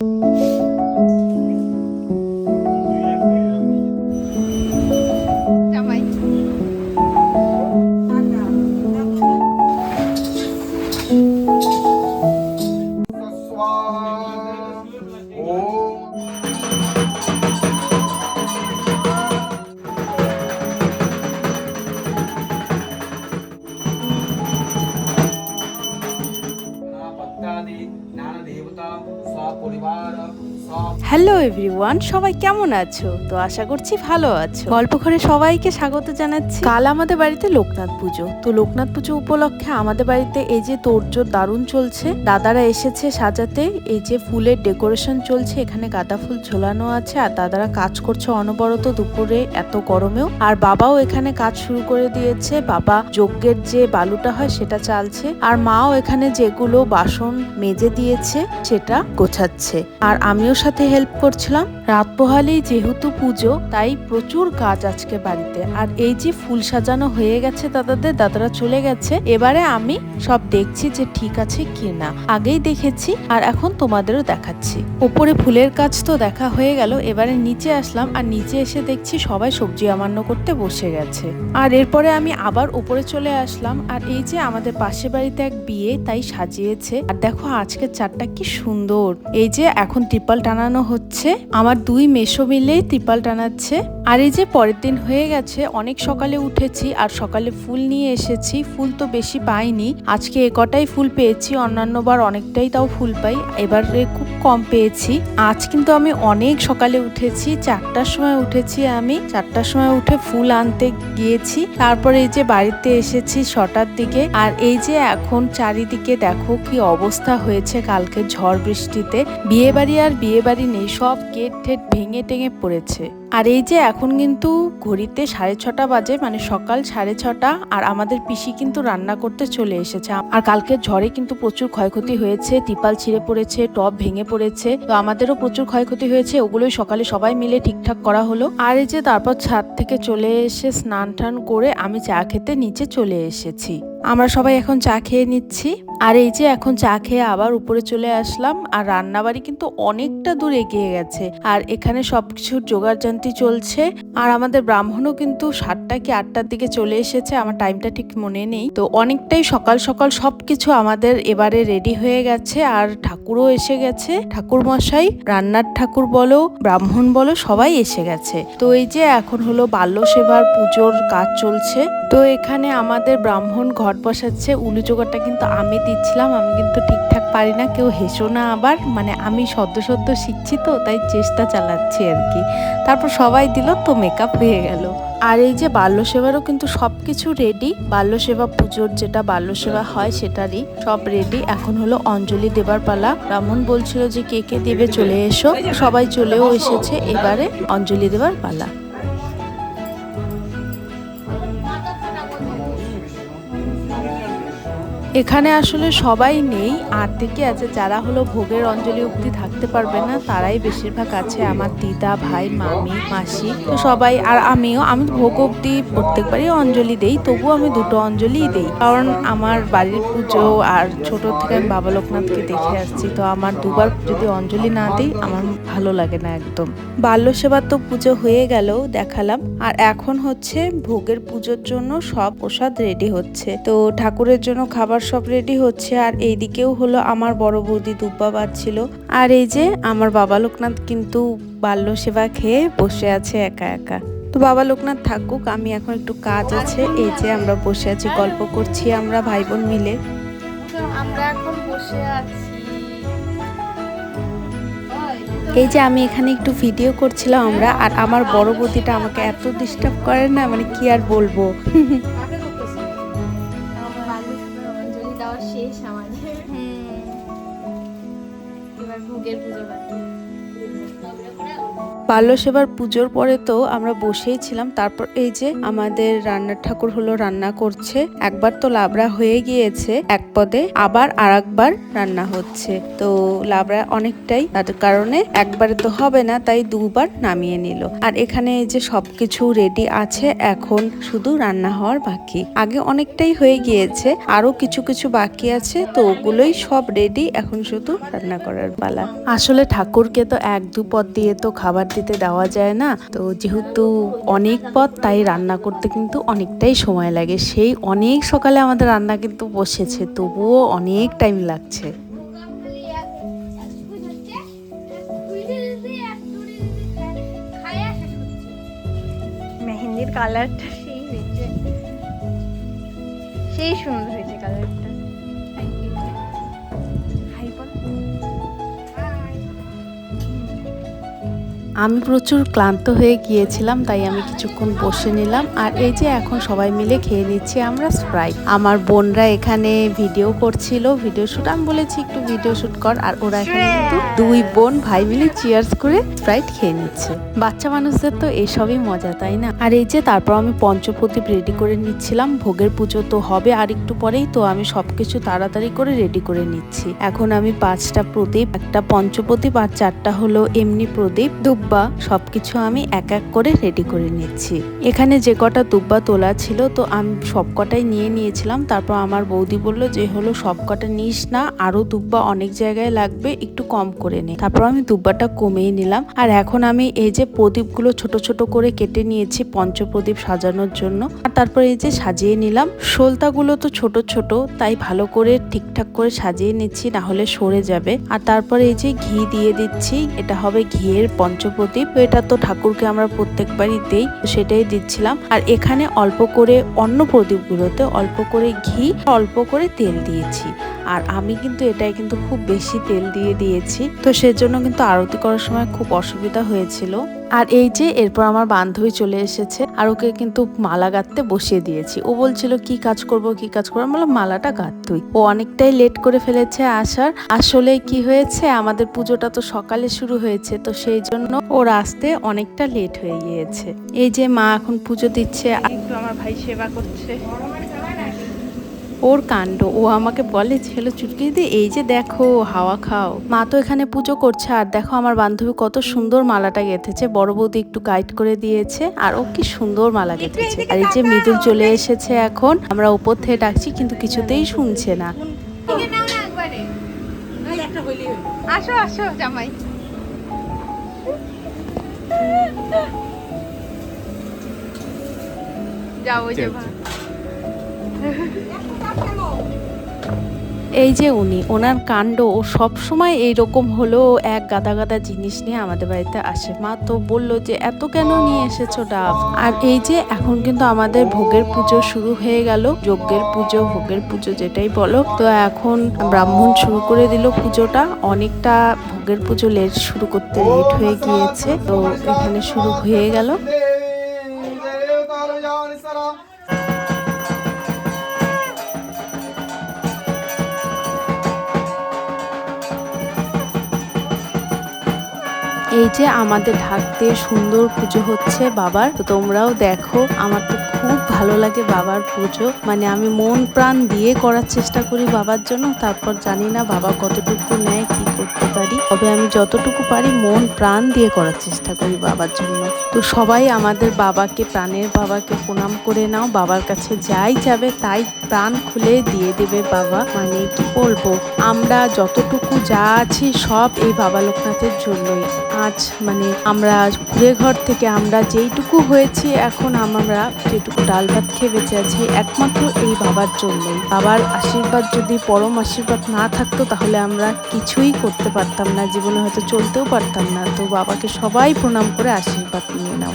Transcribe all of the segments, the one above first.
জামাই hello everyone, সবাই কেমন আছো? তো আশা করছি ভালো আছো। গল্প ঘরে সবাইকে স্বাগত জানাচ্ছি। কাল আমাদের বাড়িতে লোকনাথ পুজো। তো লোকনাথ পুজো উপলক্ষে আমাদের বাড়িতে এই যে তোড়জোড় দারুণ চলছে, দাদারা এসেছে সাজাতে। এই যে ফুলের ডেকোরেশন চলছে, এখানে গাঁদা ফুল ঝোলানো আছে, আর দাদারা কাজ করছে অনবরত দুপুরে এত গরমেও। আর বাবাও এখানে কাজ শুরু করে দিয়েছে। বাবা যজ্ঞের যে বালুটা হয় সেটা চালছে। আর মাও এখানে যেগুলো বাসন মেজে দিয়েছে, সেটা গোছাচ্ছে। আর আমিও সাথে হেল্প করছিলাম। রাত পোহালেই যেহেতু পুজো, তাই প্রচুর কাজ আজকে বাড়িতে। আর এই যে ফুল সাজানো হয়ে গেছে দাদাদের, দাদারা চলে গেছে। এবারে আমি সব দেখছি যে ঠিক আছে কি না আগেই দেখেছি, আর এখন তোমাদেরও দেখাচ্ছি। উপরে ফুলের কাজ তো দেখা হয়ে গেল, এবারে নিচে আসলাম, আর নিচে এসে দেখছি সবাই সবজি আমান্য করতে বসে গেছে। আর এরপরে আমি আবার উপরে চলে আসলাম, আর এই যে আমাদের পাশের বাড়িতে এক বিয়ে, তাই সাজিয়েছে। আর দেখো আজকের চারটা কি সুন্দর। এই যে এখন ত্রিপাল টানানো হচ্ছে, আমার দুই মেশো মিলে ত্রিপাল টানাচ্ছে। আর এই যে পরের দিন হয়ে গেছে, অনেক সকালে উঠেছি আর সকালে ফুল নিয়ে এসেছি। ফুল তো বেশি পাইনি। আজকে এ কটাই ফুল পেয়েছি অন্যান্যবার অনেকটাই তাও ফুল পাই। এবারে খুব কম পেয়েছি। আজ কিন্তু আমি অনেক সকালে উঠেছি, চারটার সময় উঠেছি আমি। চারটার সময় উঠে ফুল আনতে গিয়েছি। তারপরে এই যে বাড়িতে এসেছি ছটার দিকে। আর এই যে এখন চারিদিকে দেখো কি অবস্থা হয়েছে, কালকে ঝড় বৃষ্টিতে। বিয়ে বাড়ি আর বিয়ে বাড়ি নেই, সব গেট ঠেট ভেঙে টেঙে পড়েছে। আর এই যে এখন কিন্তু ঘড়িতে সাড়ে ছটা বাজে মানে সকাল সাড়ে ছটা, আর আমাদের পিসি কিন্তু রান্না করতে চলে এসেছে। আর কালকে ঝড়ে কিন্তু প্রচুর ক্ষয়ক্ষতি হয়েছে টিপাল ছিঁড়ে পড়েছে টপ ভেঙে পড়েছে, তো আমাদেরও প্রচুর ক্ষয়ক্ষতি হয়েছে, ওগুলোই সকালে সবাই মিলে ঠিকঠাক করা হলো। আর এই যে তারপর ছাদ থেকে চলে এসে স্নান টান করে আমি চা খেতে নিচে চলে এসেছি। আমরা সবাই এখন চা খেয়ে নিচ্ছি। আর এই যে এখন চা খেয়ে আবার উপরে চলে আসলাম, আর রান্নাবাড়ি কিন্তু অনেকটা দূর এগিয়ে গেছে। আর এখানে সবকিছুর জোগাড় জান্তি চলছে। আর আমাদের ব্রাহ্মণও কিন্তু সাতটা কি আটটার দিকে চলে এসেছে। আমার টাইমটা ঠিক মনে নেই। তো অনেকটাই সকাল সকাল সবকিছু আমাদের এবারে রেডি হয়ে গেছে। আর ঠাকুরও এসে গেছে। ঠাকুর মশাই রান্নার ঠাকুর বলো, ব্রাহ্মণ বলো, সবাই এসে গেছে। তো এই যে এখন হলো বাল্য সেবার পুজোর কাজ চলছে। তো এখানে আমাদের ব্রাহ্মণ ঘট বসাচ্ছে। উলু জোগাড়টা কিন্তু আমি দিচ্ছিলাম। আমি কিন্তু ঠিকঠাক পারি না। কেউ হেসো না আবার। মানে আমি সদ্য সদ্য শিখছি তো, তাই চেষ্টা চালাচ্ছি আর কি। তারপর সবাই দিল তো মেকআপ হয়ে গেল। আর এই যে বাল্য সেবারও কিন্তু সব কিছু রেডি বাল্য সেবা পুজোর যেটা বাল্য সেবা হয় সেটারই সব রেডি এখন হলো অঞ্জলি দেবার পালা। ব্রাহ্মণ বলছিল যে কে কে দেবে চলে এসো। সবাই চলেও এসেছে। এবারে অঞ্জলি দেবার পালা। এখানে আসলে সবাই নেই। আর থেকে আছে, যারা হলো ভোগের অঞ্জলি অব্দি থাকতে পারবে না, তারাই বেশিরভাগ আছে আমার দিদা, ভাই, মামি, মাসি। তো সবাই, আর আমিও, আমি ভোগ অব্দি প্রত্যেকবারই অঞ্জলি দেই, তবুও আমি দুটো অঞ্জলি দেই। কারণ আমার বাড়ির পুজো আর ছোট থেকে আমি বাবা লোকনাথকে দেখে আসছি, তো আমার দুবার যদি অঞ্জলি না দিই, আমার ভালো লাগে না একদম। বাল্য সেবার তো পুজো হয়ে গেল, দেখালাম। আর এখন হচ্ছে ভোগের পুজোর জন্য সব প্রসাদ রেডি হচ্ছে। তো ঠাকুরের জন্য খাবার সব রেডি হচ্ছে আর এইদিকেও হলো আমার বড় বৌদি দুব্বা বাজছিল আর এই যে আমার বাবা লোকনাথ কিন্তু বাল্য সেবা খেয়ে বসে আছে একা একা। তো বাবা লোকনাথ থাকুক আমি এখন একটু কাজ আছে এই যে আমরা বসে আছি গল্প করছি আমরা ভাই বোন মিলে আমরা এখন বসে আছি। এই যে আমি এখানে একটু ভিডিও করছিলাম আমরা আর আমার বড় বৌদিটা আমাকে এত ডিস্টার্ব করে না মানে কি আর বলব? শেষ আমাদের এবার ভোগের পুজো বাকি বাল্য সেবার পুজোর পরে তো আমরা বসেই ছিলাম। তারপর এই যে আমাদের রান্নার ঠাকুর হলো রান্না করছে। একবার তো লাবড়া হয়ে গিয়েছে এক পদে, আবার আর একবার রান্না হচ্ছে। তো লাবড়া অনেকটাই তার কারণে একবারে তো হবে না, তাই দুবার নামিয়ে নিল। আর এখানে এই যে সবকিছু রেডি আছে, এখন শুধু রান্না হওয়ার বাকি। আগে অনেকটাই হয়ে গিয়েছে আরও কিছু কিছু বাকি আছে, তো ওগুলোই সব রেডি এখন শুধু রান্না করার পালা। আসলে ঠাকুরকে তো এক দু পদ দিয়ে তো খাবার দিতে দেওয়া যায় না। তো যেহেতু অনেক পদ, তাই রান্না করতে কিন্তু অনেকটাই সময় লাগে। সেই অনেক সকালে আমাদের রান্না কিন্তু বসেছে, তবুও অনেক টাইম লাগছে। মেহেন্দির কালারটা সেই সেই সুন্দর। আমি প্রচুর ক্লান্ত হয়ে গিয়েছিলাম তাই আমি কিছুক্ষণ বসে নিলাম। আর এই যে এখন সবাই মিলে খেয়ে নিচ্ছি আমরা স্প্রাইট আমার বোনরা এখানে ভিডিও করছিল ভিডিও শুট আমি বলেছি একটু ভিডিও শুট কর আর ওরা এখানে কিন্তু দুই বোন ভাই মিলে চিয়ার্স করে স্প্রাইট খেয়ে নিচ্ছে। বাচ্চা মানুষদের তো এসবই মজা তাই না? আর এই যে তারপর আমি পঞ্চপ্রদীপ রেডি করে নিচ্ছিলাম ভোগের পুজো তো হবে আর একটু পরেই তো আমি সবকিছু তাড়াতাড়ি করে রেডি করে নিচ্ছি। এখন আমি পাঁচটা প্রদীপ একটা পঞ্চপ্রদীপ আর চারটা হলো এমনি প্রদীপ। দুব্বা সবকিছু আমি এক এক করে রেডি করে নিচ্ছি। এখানে যে কটা দুব্বা তোলা ছিল তো আমি সব কটাই নিয়ে নিয়েছিলাম। তারপর আমার বৌদি বলল যে, হলো সব কটা নিস না, আরও দুব্বা অনেক জায়গায় লাগবে, একটু কম করে নে। তারপর আমি দুব্বাটা কমিয়ে নিলাম। আর এখন আমি এই যে প্রদীপগুলো ছোট ছোট করে কেটে নিয়েছি পঞ্চপ্রদীপ সাজানোর জন্য। আর তারপর এই যে সাজিয়ে নিলাম। সলতাগুলো তো ছোট ছোট, তাই ভালো করে ঠিকঠাক করে সাজিয়ে নিচ্ছি, না হলে সরে যাবে। আর তারপরে এই যে ঘি দিয়ে দিচ্ছি, এটা হবে ঘিয়ের পঞ্চপ্রদীপ তো এটা তো ঠাকুরকে আমরা প্রত্যেকবারই দেই, সেটাই দিচ্ছিলাম। আর এখানে অল্প করে অন্য প্রদীপগুলোতে অল্প করে ঘি, অল্প করে তেল দিয়েছি। আর আমি কিন্তু এটাই কিন্তু খুব বেশি তেল দিয়ে দিয়েছি। তো সেজন্য কিন্তু আরতি করার সময় খুব অসুবিধা হয়েছিল। আর এই যে এরপর আমার বান্ধবী চলে এসেছে আর ওকে কিন্তু মালা গাঁথতে বসিয়ে দিয়েছি। ও বলছিল, কি কাজ করব, কি কাজ করব? বললাম, মালাটা গাঁথ তুই ও অনেকটাই লেট করে ফেলেছে আসার। আসলে কি হয়েছে, আমাদের পুজোটা তো সকালে শুরু হয়েছে, তো সেই জন্য ওর আসতে অনেকটা লেট হয়ে গিয়েছে। এই যে মা এখন পুজো দিচ্ছে একটু আমার ভাই সেবা করছে। ওর কাণ্ড। ও আমাকে বলে ছেলে চুটকি দিদি এই যে দেখো হাওয়া খাও। মা তো এখানে পুজো করছে আর দেখো আমার বান্ধবী কত সুন্দর মালাটা গেঁথেছে। বড় বৌদি একটু গাইড করে দিয়েছে আর ও কি সুন্দর মালা গেঁথেছে। আর এই যে মৃদুল চলে এসেছে এখন আমরা উপর থেকে ডাকছি কিন্তু কিছুতেই শুনছে না। আসো আসো জামাই। যাও যে এই যে উনি, ওনার কাণ্ড, ও সব সময় এইরকম হলো এক গাদা গাদা জিনিস নিয়ে আমাদের বাড়িতে আসে। মা তো বলল যে, এত কেন নিয়ে এসেছ ডাব? আর এই যে, এখন কিন্তু আমাদের ভোগের পুজো শুরু হয়ে গেল। যজ্ঞের পুজো, ভোগের পুজো যেটাই বলো। তো এখন ব্রাহ্মণ শুরু করে দিল পুজোটা। অনেকটা ভোগের পুজো লেট, শুরু করতে লেট হয়ে গিয়েছে। তো এখানে শুরু হয়ে গেল। এই যে আমাদের ঢাক দিয়ে সুন্দর পুজো হচ্ছে বাবার, তো তোমরাও দেখো, আমার তো খুব ভালো লাগে বাবার পুজো। মানে আমি মন প্রাণ দিয়ে করার চেষ্টা করি বাবার জন্য, তারপর জানি না বাবা কতটুকু নেয় করতে পারি। তবে আমি যতটুকু পারি মন, প্রাণ দিয়ে করার চেষ্টা করি বাবার জন্য। তো সবাই আমাদের বাবাকে, প্রাণের বাবাকে প্রণাম করে নাও। বাবার কাছে যাই যাবে, তাই প্রাণ খুলে দিয়ে দেবে বাবা। মানে কি বলব? আমরা যতটুকু যা আছি সব এই বাবা লোকনাথের জন্যই। আজ মানে আমরা কুড়ে ঘর থেকে আমরা যেইটুকু হয়েছি, এখন আমরা যেটুকু ডাল ভাত খেয়ে বেঁচে আছি, একমাত্র এই বাবার জন্যই। বাবার আশীর্বাদ যদি, পরম আশীর্বাদ না থাকতো, তাহলে আমরা কিছুই করতে পারতাম না, জীবনে হয়তো চলতেও পারতাম না। তো বাবাকে সবাই প্রণাম করে আশীর্বাদ নিয়ে নাও।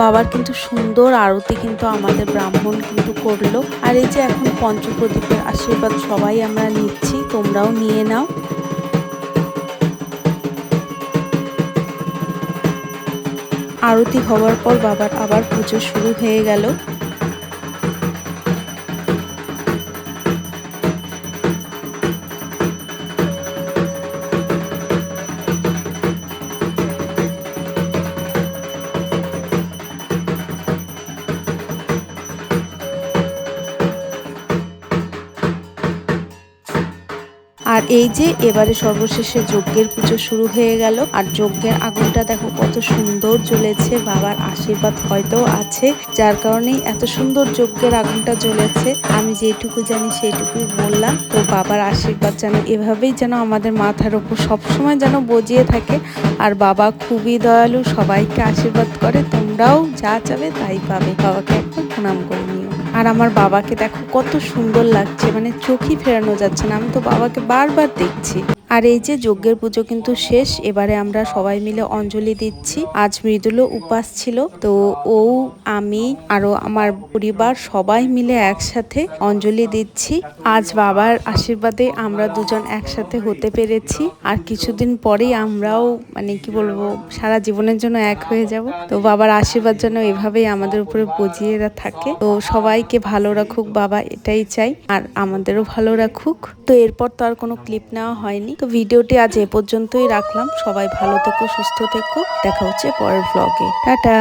বাবার কিন্তু সুন্দর আরতি কিন্তু আমাদের ব্রাহ্মণ কিন্তু করল। আর এই যে এখন পঞ্চপ্রদীপের আশীর্বাদ সবাই আমরা নিচ্ছি, তোমরাও নিয়ে নাও। আরতি হওয়ার পর বাবার আবার পুজো শুরু হয়ে গেল। এই যে এবারে সর্বশেষে যজ্ঞের পুজো শুরু হয়ে গেল। আর যজ্ঞের আগুনটা দেখো কত সুন্দর জ্বলেছে, বাবার আশীর্বাদ হয়তো আছে, যার কারণেই এত সুন্দর যজ্ঞের আগুনটা জ্বলেছে। আমি যেটুকু জানি সেইটুকুই বললাম। তো বাবার আশীর্বাদ যেন এভাবেই যেন আমাদের মাথার উপর সবসময় যেন বজিয়ে থাকে। আর বাবা খুবই দয়ালু, সবাইকে আশীর্বাদ করে, তোমরাও যা চাবে তাই পাবে। বাবাকে একবার প্রণাম করে নিও। আর আমার বাবাকে দেখো কত সুন্দর লাগছে মানে চোখই ফেরানো যাচ্ছে না। আমি তো বাবাকে বারবার দেখছি। আর এই যে যজ্ঞের পুজো কিন্তু শেষ, এবারে আমরা সবাই মিলে অঞ্জলি দিচ্ছি। আজ মৃদুলও উপাস ছিল, তো ও, আমি আরও আমার পরিবার সবাই মিলে একসাথে অঞ্জলি দিচ্ছি। আজ বাবার আশীর্বাদে আমরা দুজন একসাথে হতে পেরেছি। আর কিছুদিন পরেই আমরাও মানে কি বলব, সারা জীবনের জন্য এক হয়ে যাব। তো বাবার আশীর্বাদ যেন এভাবেই আমাদের উপরে বজিয়ে থাকে। তো সবাইকে ভালো রাখুক, বাবা এটাই চাই, আর আমাদেরও ভালো রাখুক। তো এরপর তো আর কোনো ক্লিপ নেওয়া হয়নি। তো ভিডিওটি আজ এ পর্যন্তই রাখলাম। সবাই ভালো থেকো, সুস্থ থেকো। দেখা হচ্ছে পরের ব্লগে টাটা!